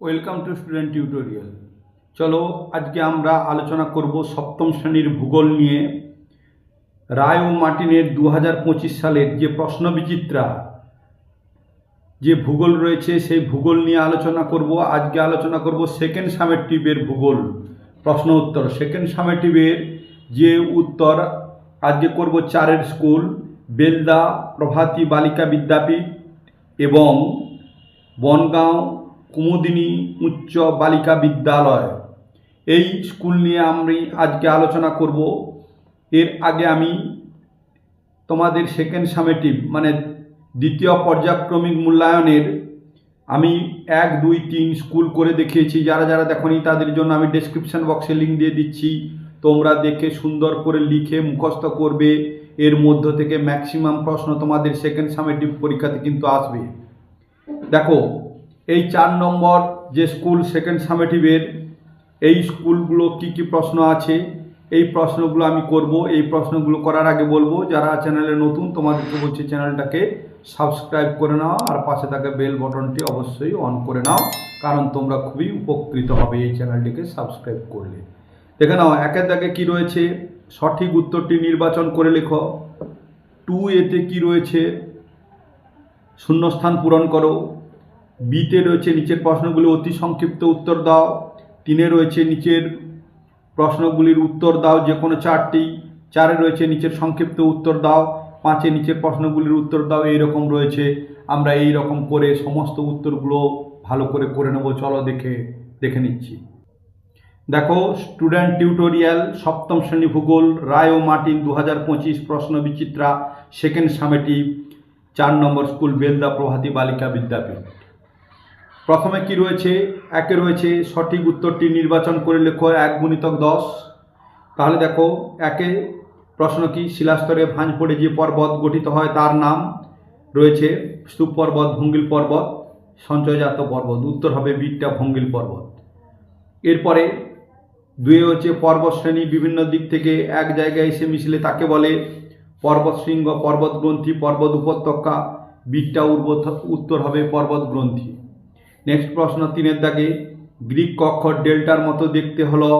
Welcome to student tutorial চলো, আজকে আমরা আলোচনা করব সপ্তম শ্রেণির ভূগোল নিয়ে। রায় ও মার্টিনের দু হাজার পঁচিশ সালের যে প্রশ্ন বিচিত্রা যে ভূগোল রয়েছে, সেই ভূগোল নিয়ে আলোচনা করব। আজকে আলোচনা করব সেকেন্ড সামেটিভের ভূগোল, প্রশ্ন উত্তর। সেকেন্ড সামেটিভের যে উত্তর, আজকে করব চারের স্কুল বেলদা প্রভাতী বালিকা বিদ্যাপীঠ এবং বনগাঁও কুমুদিনী উচ্চ বালিকা বিদ্যালয়। এই স্কুল নিয়ে আমি আজকে আলোচনা করব। এর আগে আমি তোমাদের সেকেন্ড সামেটিভ মানে দ্বিতীয় পর্যায়ক্রমিক মূল্যায়নের আমি এক, দুই, তিন স্কুল করে দেখিয়েছি। যারা যারা দেখনি, তাদের জন্য আমি ডেসক্রিপশন বক্সে লিঙ্ক দিয়ে দিচ্ছি। তোমরা দেখে সুন্দর করে লিখে মুখস্থ করবে। এর মধ্য থেকে ম্যাক্সিমাম প্রশ্ন তোমাদের সেকেন্ড সামেটিভ পরীক্ষাতে কিন্তু আসবে। দেখো এই চার নম্বর যে স্কুল সেকেন্ড সামেটিভের, এই স্কুলগুলো কি কি প্রশ্ন আছে, এই প্রশ্নগুলো আমি করব। এই প্রশ্নগুলো করার আগে বলব, যারা চ্যানেলে নতুন তোমাদেরকে বলছি চ্যানেলটাকে সাবস্ক্রাইব করে নাও, আর পাশে থাকা বেল বটনটি অবশ্যই অন করে নাও, কারণ তোমরা খুবই উপকৃত হবে এই চ্যানেলটিকে সাবস্ক্রাইব করলে। দেখে নাও, একের দাগে কি রয়েছে? সঠিক উত্তরটি নির্বাচন করে লেখো। টু এতে কি রয়েছে? শূন্যস্থান পূরণ করো। বিতে রয়েছে নিচের প্রশ্নগুলি অতি সংক্ষিপ্ত উত্তর দাও। তিনে রয়েছে নিচের প্রশ্নগুলির উত্তর দাও যে কোনো চারটি। চারে রয়েছে নিচের সংক্ষিপ্ত উত্তর দাও। পাঁচে নিচের প্রশ্নগুলির উত্তর দাও। এই রকম রয়েছে। আমরা এই রকম করে সমস্ত উত্তরগুলো ভালো করে করে নেব। চলো দেখে দেখে নিচ্ছি। দেখো, স্টুডেন্ট টিউটোরিয়াল সপ্তম শ্রেণি ভূগোল, রায় ও মার্টিন দু হাজার পঁচিশ, প্রশ্ন বিচিত্রা, সেকেন্ড সামেটিভ, চার নম্বর স্কুল, বেলদা প্রভাতী বালিকা বিদ্যাপীঠ। প্রথমে কি রয়েছে? একে রয়েছে সঠিক উত্তরটি নির্বাচন করে লেখো, এক গুণিতক দশ। তাহলে দেখো, একে প্রশ্ন কি? শিলাস্তরে ভাঁজ পড়ে যে পর্বত গঠিত হয় তার নাম রয়েছে স্তূপ পর্বত ভঙ্গিল পর্বত, সঞ্চয়জাত পর্বত। উত্তর হবে বিটটা ভঙ্গিল পর্বত। এরপরে দুয়ে হচ্ছে পর্বত শ্রেণি বিভিন্ন দিক থেকে এক জায়গায় এসে মিশলে তাকে বলে পর্বত শৃঙ্গ পর্বত গ্রন্থি পর্বত উপত্যকা। বিটটা উত্তর হবে পর্বত গ্রন্থি নেক্সট প্রশ্ন তিনের দাগে, গ্রিক অক্ষর ডেল্টার মতো দেখতে হলো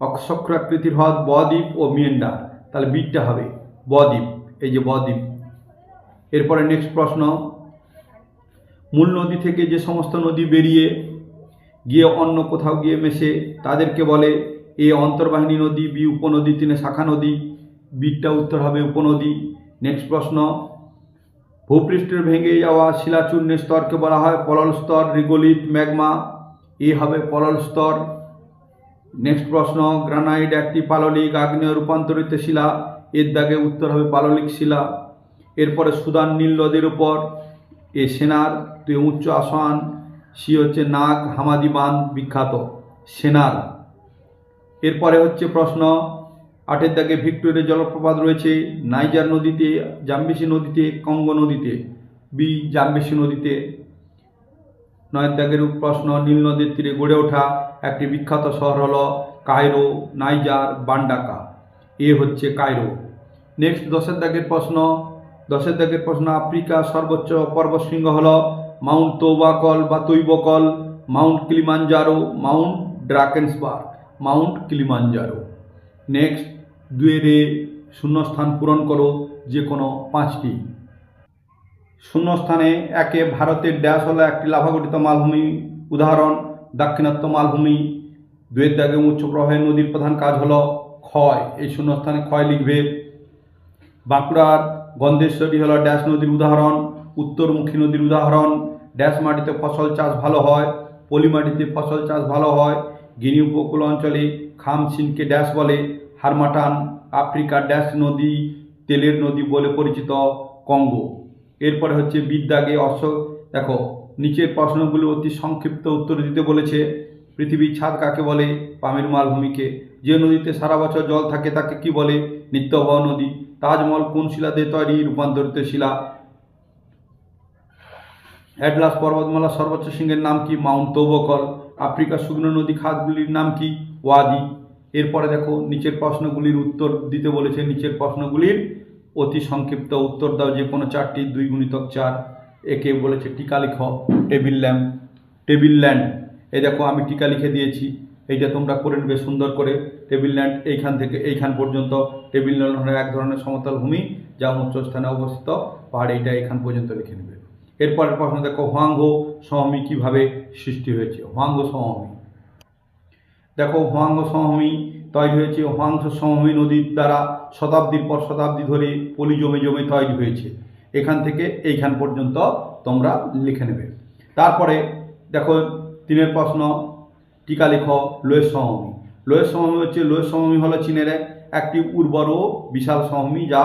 অক্ষরাকৃতির হ্রদ বদ্বীপ ও মিয়েন্ডার। তাহলে বিটটা হবে বদ্বীপ, এই যে বদ্বীপ। এরপরে নেক্সট প্রশ্ন, মূল নদী থেকে যে সমস্ত নদী বেরিয়ে গিয়ে অন্য কোথাও গিয়ে মেশে, তাদেরকে বলে এ অন্তর্বাহিনী নদী, বি উপনদী, তিনে শাখা নদী, বিটটা উত্তর হবে উপনদী। নেক্সট প্রশ্ন ভূপৃষ্ঠের ভেঙে যাওয়া শিলাচূর্ণের স্তরকে বলা হয় পলল স্তর রিগোলিত ম্যাগমা। এ হবে পলল স্তর। নেক্সট প্রশ্ন, গ্রানাইট একটি পাললিক আগ্নেয় রূপান্তরিত শিলা। এর দাগে উত্তর হবে পাললিক শিলা। এরপরে সুদান নীল নদীর উপর। এ সেনার তুই উচ্চ আসন। সি হচ্ছে নাগ হামাদি বাঁধ বিখ্যাত সেনার। এরপরে হচ্ছে প্রশ্ন আটের দাগে ভিক্টোরিয়া জলপ্রপাত রয়েছে, নাইজার নদীতে, জাম্বেসি নদীতে, কঙ্গ নদীতে, বি, জাম্বেসি নদীতে। নয়ের দাগের প্রশ্ন, নীল নদীর তীরে গড়ে ওঠা একটি বিখ্যাত শহর হলো কায়রো, নাইজার, বান্ডাকা। এ হচ্ছে কায়রো। নেক্সট, দশের দাগের প্রশ্ন। দশের দাগের প্রশ্ন, আফ্রিকা সর্বোচ্চ পর্বতশৃঙ্গ হল মাউন্ট তৌবাকল বা Toubkal, mount Kilimanjaro, mount Drakensberg, mount Kilimanjaro. Next দুয়েরে শূন্যস্থান পূরণ করো যে কোনো পাঁচটি। শূন্যস্থানে একে ভারতের ড্যাশ হলো একটি লাভাগঠিত মালভূমি। উদাহরণ, দাক্ষিণাত্য মালভূমি। দুয়ের দাগে উচ্চ প্রবাহের নদীর প্রধান কাজ হলো ক্ষয়। এই শূন্যস্থানে ক্ষয় লিখবে। বাঁকুড়ার গন্ধেশ্বরী হলো ড্যাশ নদীর উদাহরণ। উত্তরমুখী নদীর উদাহরণ, ড্যাশ মাটিতে ফসল চাষ ভালো হয় পলি মাটিতে ফসল চাষ ভালো হয়। গিনি উপকূল অঞ্চলে খামসিনকে ড্যাশ বলে। হারমাটান আফ্রিকার ড্যাশ নদী, তেলের নদী বলে পরিচিত কঙ্গো। এরপরে হচ্ছে বিদ্যাগে অশ্ব, দেখো, নিচের প্রশ্নগুলো অতি সংক্ষিপ্ত উত্তর দিতে বলেছে। পৃথিবীর ছাদ কাকে বলে? পামের মালভূমিকে। যে নদীতে সারা বছর জল থাকে তাকে কি বলে? নিত্যবহ নদী। তাজমহল কোন শিলাতে তৈরি? রূপান্তরিত শিলা। অ্যাটলাস পর্বতমালা সর্বোচ্চ সিংহের নাম কি? Mount Toubkal. আফ্রিকার শুকনো নদী খাতগুলির নাম কি? ওয়াদি। এরপরে দেখো, নিচের প্রশ্নগুলির উত্তর দিতে বলেছে, নিচের প্রশ্নগুলির অতি সংক্ষিপ্ত উত্তর দাও, যে কোনো চারটি, দুই গুণিতক চার, একে বলেছে টিকা লিখ, টেবিল ল্যাম্প, টেবিল ল্যান্ড। এই দেখো, আমি টিকা লিখে দিয়েছি, এইটা তোমরা করে নেবে সুন্দর করে, টেবিল ল্যান্ড এইখান থেকে এইখান পর্যন্ত, টেবিল ল্যান্ড হলো এক ধরনের সমতল ভূমি যা উচ্চ স্থানে অবস্থিত পাহাড়, এইটা এখান পর্যন্ত লিখে নেবে। এরপরের প্রশ্ন দেখো হোয়াঙ্গ সমভূমি কীভাবে সৃষ্টি হয়েছে? হোয়াঙ্গ সমভূমি। দেখো হোয়াঙ্গ সমভূমি, তৈরি হয়েছে হোয়াংস সমভূমি নদীর দ্বারা শতাব্দীর পর শতাব্দী ধরে পলি জমে জমে তৈরি হয়েছে। এখান থেকে এইখান পর্যন্ত তোমরা লিখে নেবে। তারপরে দেখো তিনের প্রশ্ন, টিকা লেখ লোয়ের সমভূমি। লোয়ের সমভূমি হচ্ছে, লোয়ের সমভূমি হলো চীনের একটি উর্বর ও বিশাল সমভূমি যা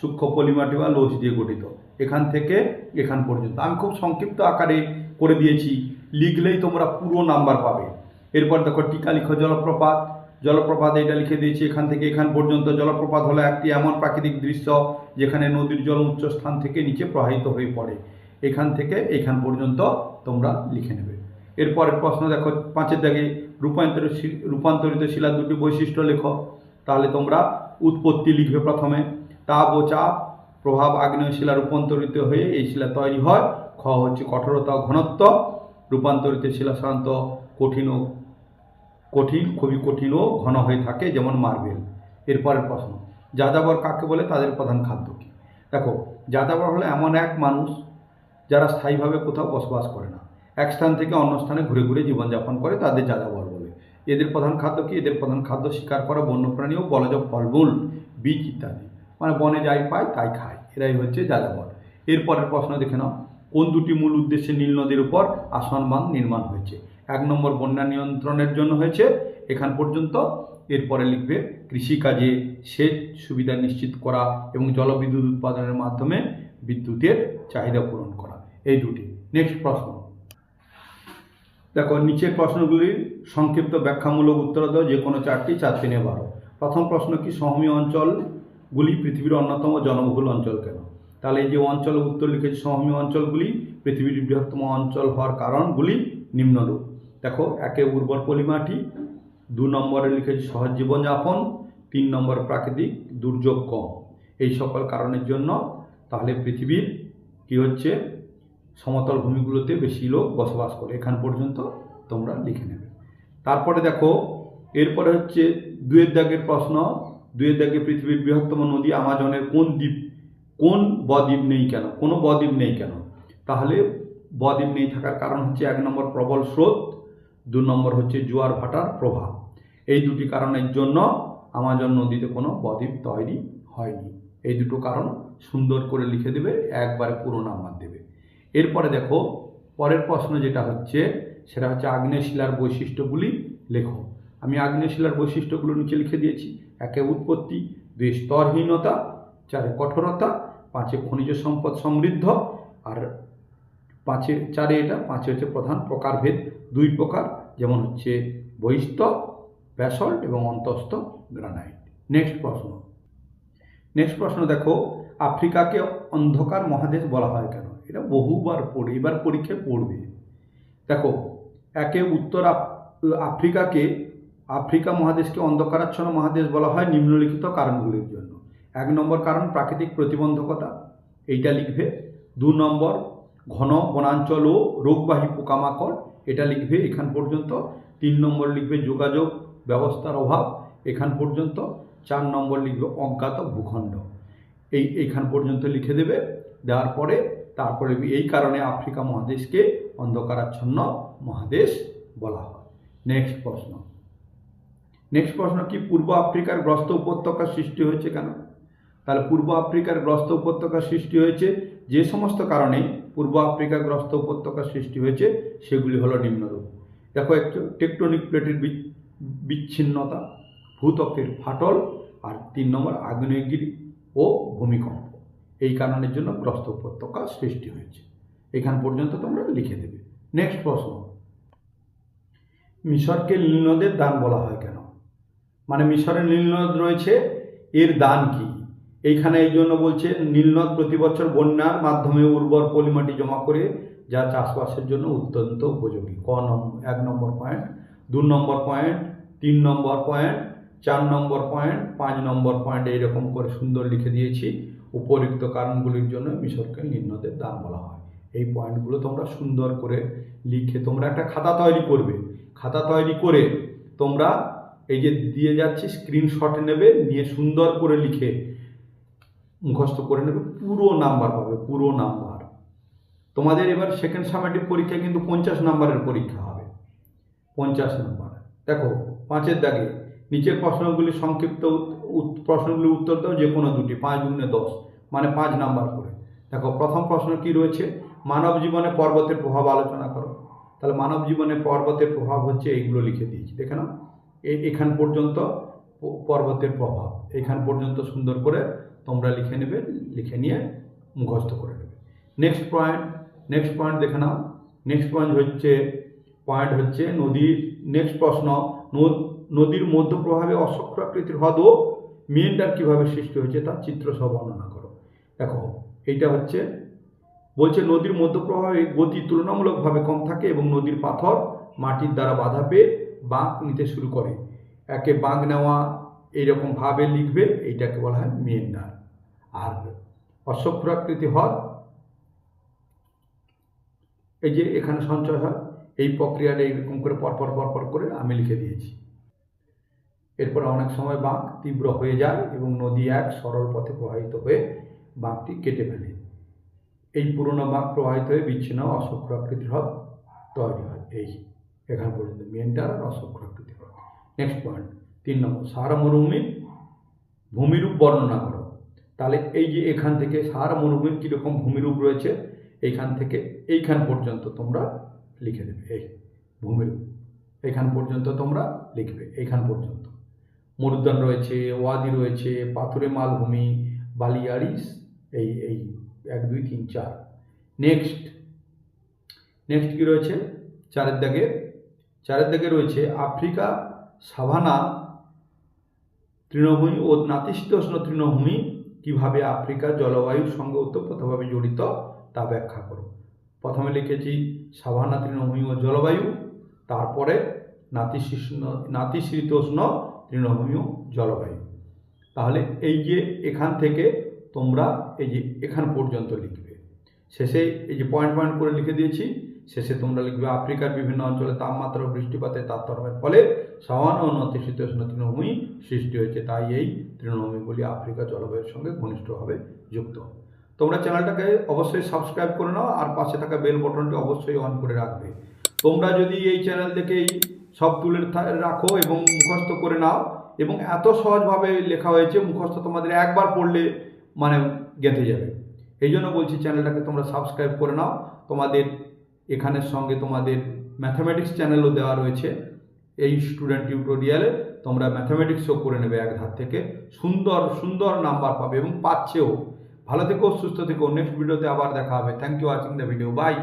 সূক্ষ্ম পলিমাটি বা লোহ দিয়ে গঠিত। এখান থেকে এখান পর্যন্ত। আমি খুব সংক্ষিপ্ত আকারে করে দিয়েছি। লিখলেই তোমরা পুরো নাম্বার পাবে। এরপর দেখো টিকা লিখো, জলপ্রপাত জলপ্রপাত এটা লিখে দিয়েছি এখান থেকে, এখান পর্যন্ত। জলপ্রপাত হলো একটি এমন প্রাকৃতিক দৃশ্য যেখানে নদীর জল উচ্চ স্থান থেকে নিচে প্রবাহিত হয়ে পড়ে। এখান থেকে এখান পর্যন্ত তোমরা লিখে নেবে। এরপরের প্রশ্ন দেখো, পাঁচের দাগে রূপান্তরিত শি- রূপান্তরিত শিলার দুটি বৈশিষ্ট্য লেখো। তাহলে তোমরা উৎপত্তি লিখবে প্রথমে। তাপ ও চাপ, প্রভাব আগ্নেয় শিলা রূপান্তরিত হয়ে এই শিলা তৈরি হয়। খ হচ্ছে কঠোরতা ঘনত্ব। রূপান্তরিত শিলা সাধারণত কঠিন ও কঠিন, খুবই কঠিন ও ঘন হয়ে থাকে যেমন মার্বেল। এরপরের প্রশ্ন, যাযাবর কাকে বলে তাদের প্রধান খাদ্য কী? দেখো, যাযাবর হলো এমন এক মানুষ যারা স্থায়ীভাবে কোথাও বসবাস করে না। এক স্থান থেকে অন্য স্থানে ঘুরে ঘুরে জীবনযাপন করে তাদের যাযাবর বলে। এদের প্রধান খাদ্য কি? এদের প্রধান খাদ্য শিকার করা, বন্যপ্রাণী ও বলজ ফলমূল, বীজ ইত্যাদি। মানে বনে যাই পায়, তাই খায়। এরাই হচ্ছে যাযাবর। এরপরের প্রশ্ন দেখে নাও, কোন দুটি মূল উদ্দেশ্যে নীল নদীর উপর আসন বাঁধ নির্মাণ হয়েছে? এক নম্বর বন্যা নিয়ন্ত্রণের জন্য হয়েছে। এখান পর্যন্ত এরপরে লিখবে, কৃষিকাজে সেচ সুবিধা নিশ্চিত করা এবং জলবিদ্যুৎ উৎপাদনের মাধ্যমে বিদ্যুতের চাহিদা পূরণ করা। এই দুটি। নেক্সট প্রশ্ন। দেখো, নিচের প্রশ্নগুলির সংক্ষিপ্ত ব্যাখ্যামূলক উত্তর দাও, যে কোনো চারটি, চার তিনে বারো। প্রথম প্রশ্ন কি, সমভূমি অঞ্চলগুলি পৃথিবীর অন্যতম জনবহুল অঞ্চল কেন? তাহলে এই যে অঞ্চল উত্তর লিখেছে, সমভূমি অঞ্চলগুলি পৃথিবীর বৃহত্তম অঞ্চল হওয়ার কারণগুলি নিম্নরূপ। দেখো, একে উর্বর পলিমাটি, দু নম্বরে লিখেছি সহজ জীবনযাপন, তিন নম্বর প্রাকৃতিক দুর্যোগ কম। এই সকল কারণের জন্য তাহলে পৃথিবীর কি হচ্ছে? সমতল ভূমিগুলোতে বেশি লোক বসবাস করে। এখান পর্যন্ত তোমরা লিখে নেবে। তারপরে দেখো, এরপরে হচ্ছে দুয়ের দাগের প্রশ্ন। দুয়ের দাগে পৃথিবীর বৃহত্তম নদী আমাজনের কোন দ্বীপ? কোন বদ্বীপ নেই কেন? কোনো বদ্বীপ নেই কেন? তাহলে বদ্বীপ নেই থাকার কারণ হচ্ছে এক নম্বর প্রবল স্রোত দু নম্বর হচ্ছে জোয়ার ভাটার প্রভাব। এই দুটি কারণের জন্য আমাজন নদীতে কোনো বদ্বীপ তৈরি হয়নি। এই দুটো কারণ সুন্দর করে লিখে দেবে, একবারে পুরো নাম্বার দেবে। এরপরে দেখো, পরের প্রশ্ন যেটা হচ্ছে, সেটা হচ্ছে আগ্নেয় শিলার বৈশিষ্ট্যগুলি লেখো। আমি আগ্নেয় শিলার বৈশিষ্ট্যগুলো নিচে লিখে দিয়েছি। একে উৎপত্তি, দুই স্তরহীনতা, চারে কঠোরতা, পাঁচে খনিজ সম্পদ সমৃদ্ধ, আর পাঁচে, চারে এটা, পাঁচে হচ্ছে প্রধান প্রকারভেদ। দুই প্রকার, যেমন হচ্ছে বহিস্থ ব্যাসল্ট এবং অন্তস্থ গ্রানাইট। নেক্সট প্রশ্ন। নেক্সট প্রশ্ন দেখো, আফ্রিকাকে অন্ধকার মহাদেশ বলা হয় কেন? এটা বহুবার পড়ে, এবার পরীক্ষায় পড়বে। দেখো, একে উত্তর আফ্রিকাকে, আফ্রিকা মহাদেশকে অন্ধকারাচ্ছন্ন মহাদেশ বলা হয় নিম্নলিখিত কারণগুলির জন্য। এক নম্বর কারণ প্রাকৃতিক প্রতিবন্ধকতা, এইটা লিখবে। দু নম্বর ঘন বনাঞ্চল ও রোগবাহী পোকামাকড়, এটা লিখবে এখান পর্যন্ত। তিন নম্বর লিখবে যোগাযোগ ব্যবস্থার অভাব, এখান পর্যন্ত। চার নম্বর লিখবে অজ্ঞাত ভূখণ্ড। এই, এইখান পর্যন্ত লিখে দেবে। দেওয়ার পরে তারপরে এই কারণে আফ্রিকা মহাদেশকে অন্ধকারাচ্ছন্ন মহাদেশ বলা হয়। নেক্সট প্রশ্ন। নেক্সট প্রশ্ন কি, পূর্ব আফ্রিকার গ্রস্ত উপত্যকার সৃষ্টি হয়েছে কেন? তাহলে পূর্ব আফ্রিকার গ্রস্ত উপত্যকার সৃষ্টি হয়েছে। যে সমস্ত কারণে পূর্ব আফ্রিকার গ্রস্ত উপত্যকার সৃষ্টি হয়েছে, সেগুলি হলো নিম্নরূপ। দেখো একটু টেকটনিক প্লেটের বিচ্ছিন্নতা ভূতকের ফাটল, আর তিন নম্বর আগ্নেয়গিরি ও ভূমিকম্প। এই কারণের জন্য গ্রস্ত উপত্যকা সৃষ্টি হয়েছে। এখান পর্যন্ত তোমরা লিখে দেবে। নেক্সট প্রশ্ন। মিশরকে নীলনদের দান বলা হয় কেন? মানে মিশরের নীলনদ রয়েছে, এর দান কি? এইখানে এই জন্য বলছে নীলনদ প্রতি বছর বন্যার মাধ্যমে উর্বর পলিমাটি জমা করে, যা চাষবাসের জন্য অত্যন্ত উপযোগী। ক নম্বর এক নম্বর পয়েন্ট, দু নম্বর পয়েন্ট, তিন নম্বর পয়েন্ট, চার নম্বর পয়েন্ট, পাঁচ নম্বর পয়েন্ট এইরকম করে সুন্দর লিখে দিয়েছি। উপরিক্ত কারণগুলির জন্য মিশরকে নীলনদের দান বলা হয়। এই পয়েন্টগুলো তোমরা সুন্দর করে লিখে, তোমরা একটা খাতা তৈরি করবে। খাতা তৈরি করে তোমরা এই যে দিয়ে যাচ্ছি স্ক্রিনশট নেবে, নিয়ে সুন্দর করে লিখে মুখস্থ করে নেবে, পুরো নাম্বার পাবে, পুরো নাম্বার। তোমাদের এবার সেকেন্ড সামেটিভ পরীক্ষা কিন্তু পঞ্চাশ নাম্বারের পরীক্ষা হবে। পঞ্চাশ নাম্বার। দেখো, পাঁচের দাগে নিচের প্রশ্নগুলি সংক্ষিপ্ত প্রশ্নগুলির উত্তর দাও, যে কোনো দুটি, পাঁচ দুগুণে দশ মানে পাঁচ নাম্বার করে। দেখো, প্রথম প্রশ্ন কি রয়েছে? মানব জীবনে পর্বতের প্রভাব আলোচনা করো। তাহলে মানব জীবনে পর্বতের প্রভাব হচ্ছে এইগুলো লিখে দিয়েছি। দেখে এ- এখান পর্যন্ত পর্বতের প্রভাব। এখান পর্যন্ত সুন্দর করে তোমরা লিখে নেবে, লিখে নিয়ে মুখস্থ করে নেবে। নেক্সট পয়েন্ট নেক্সট পয়েন্ট দেখে নাও। নেক্সট পয়েন্ট হচ্ছে পয়েন্ট হচ্ছে নদীর নেক্সট প্রশ্ন। নদীর মধ্য প্রভাবে অসক্র আকৃতির হ্রদ ও মেন্ডার কীভাবে সৃষ্টি হয়েছে তার চিত্র সহ বর্ণনা করো। দেখো, এইটা হচ্ছে, বলছে নদীর মধ্য প্রভাবে গতি তুলনামূলকভাবে কম থাকে এবং নদীর পাথর মাটির দ্বারা বাধা পেয়ে বাঁক নিতে শুরু করে। একে বাঁক নেওয়া এইরকম ভাবে লিখবে, এইটাকে বলা হয় মেন্ডার আর অশ্বক্ষুরাকৃতি হ্রদ এই যে এখানে সঞ্চয় হয়, এই প্রক্রিয়াটা এইরকম করে পরপর পরপর করে আমি লিখে দিয়েছি। এরপর অনেক সময় বাঁক তীব্র হয়ে যায় এবং নদী এক সরল পথে প্রবাহিত হয়ে বাঁকটি কেটে ফেলে। এই পুরনো বাঁক প্রবাহিত হয়ে বিচ্ছিন্ন অসংখ্য আকৃতির হ্রদ তৈরি হয়। এই এখান পর্যন্ত মেন্টার আর অসংখ্য আকৃতির হ্রদ নেক্সট পয়েন্ট তিন নম্বর সাহারা মরুভূমির ভূমিরূপ বর্ণনা করো। তাহলে এই যে এখান থেকে সাহারা মরুভূমির কীরকম ভূমিরূপ রয়েছে, এইখান থেকে এইখান পর্যন্ত তোমরা লিখে দেবে, এই ভূমিরূপ। এখান পর্যন্ত তোমরা লিখবে, এইখান পর্যন্ত। মরুদ্যান রয়েছে, ওয়াদি রয়েছে, পাথুরে মালভূমি বালিয়ারিস এই এই এক, দুই, তিন, চার। নেক্সট নেক্সট কি রয়েছে? চারের দাগে চারের দাগে রয়েছে আফ্রিকা সাভানা তৃণভূমি ও নাতিশীতোষ্ণ তৃণভূমি কীভাবে আফ্রিকার জলবায়ুর সঙ্গে ওতপ্রোতভাবে জড়িত তা ব্যাখ্যা করো। প্রথমে লিখেছি সাভানা তৃণভূমি ও জলবায়ু, তারপরে নাতিশীষ্ণ নাতিশীতোষ্ণ তৃণভূমি জলবায়ু। তাহলে এই যে এখান থেকে তোমরা এই যে এখান পর্যন্ত লিখবে। শেষে এই যে পয়েন্ট পয়েন্ট করে লিখে দিয়েছি শেষে তোমরা লিখবে, আফ্রিকার বিভিন্ন অঞ্চলে তাপমাত্রা ও বৃষ্টিপাতের তারতম্যের ফলে সামান্য উন্নতি শীতোষ্ণ তৃণভূমি সৃষ্টি হয়েছে। তাই এই তৃণভূমিগুলি আফ্রিকা জলবায়ুর সঙ্গে ঘনিষ্ঠভাবে যুক্ত। তোমরা চ্যানেলটাকে অবশ্যই সাবস্ক্রাইব করে নাও আর পাশে থাকা বেল বটনটি অবশ্যই অন করে রাখবে। তোমরা যদি এই চ্যানেল থেকেই সব তুলে রাখো এবং মুখস্থ করে নাও এবং এত সহজভাবে লেখা হয়েছে, মুখস্থ তোমাদের একবার পড়লে মানে গেঁথে যাবে। এই জন্য বলছি চ্যানেলটাকে তোমরা সাবস্ক্রাইব করে নাও। তোমাদের এখানের সঙ্গে তোমাদের ম্যাথামেটিক্স চ্যানেলও দেওয়া রয়েছে। এই স্টুডেন্ট টিউটোরিয়ালে তোমরা ম্যাথামেটিক্সও করে নেবে এক ধার থেকে। সুন্দর সুন্দর নাম্বার পাবে এবং পাচ্ছেও। ভালো থেকো, সুস্থ থেকো। নেক্সট ভিডিওতে আবার দেখা হবে। Thank you watching the video bye